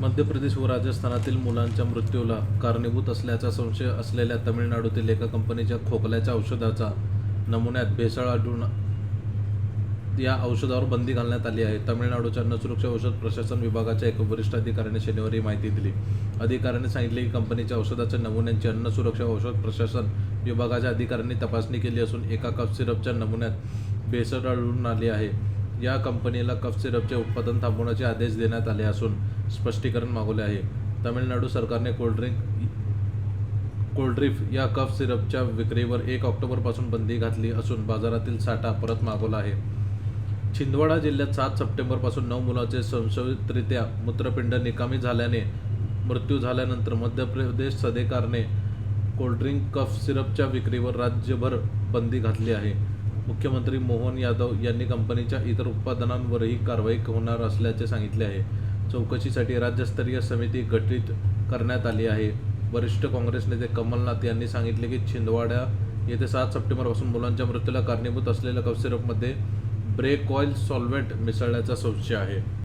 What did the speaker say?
मध्य प्रदेश व राजस्थानातील मुलांच्या मृत्यूला कारणीभूत असल्याचा संशय असलेल्या तमिळनाडूतील एका कंपनीच्या खोकल्याच्या औषधाचा नमुन्यात भेसळ आढळून या औषधावर बंदी घालण्यात आली आहे. तमिळनाडूच्या अन्नसुरक्षा औषध प्रशासन विभागाच्या एका वरिष्ठ अधिकाऱ्याने शनिवारी माहिती दिली. अधिकाऱ्याने सांगितले की कंपनीच्या औषधाच्या नमुन्यांची अन्न सुरक्षा औषध प्रशासन विभागाच्या अधिकाऱ्यांनी तपासणी केली असून एका कप सिरपच्या नमुन्यात भेसळ आढळून आली आहे. या कंपनीला कफ सिरपचे उत्पादन थांबवण्याचे आदेश देण्यात आले असून स्पष्टीकरण मागवले आहे. तमिळनाडू सरकारने कोल्ड्रिंक कोल्ड्रिफ या कफ सिरपच्या विक्रीवर एक ऑक्टोबरपासून बंदी घातली असून बाजारातील साठा परत मागवला आहे. छिंदवाडा जिल्ह्यात सात सप्टेंबरपासून नऊ मुलाचे संशयितरित्या मूत्रपिंड निकामी झाल्याने मृत्यू झाल्यानंतर मध्य प्रदेश सदेकारने कोल्ड्रिंक कफ सिरपच्या विक्रीवर राज्यभर बंदी घातली आहे. मुख्यमंत्री मोहन यादव यांनी कंपनीच्या इतर उत्पादनांवरही कारवाई होणार असल्याचे सांगितले आहे. चौकशीसाठी राज्यस्तरीय समिती गठीत करण्यात आली आहे. वरिष्ठ काँग्रेस नेते कमलनाथ यांनी सांगितले की छिंदवाडा येथे सात सप्टेंबरपासून मुलांच्या मृत्यूला कारणीभूत असलेल्या कफ सिरपमध्ये ब्रेक ऑइल सॉल्व्हेंट मिसळल्याचा संशय आहे.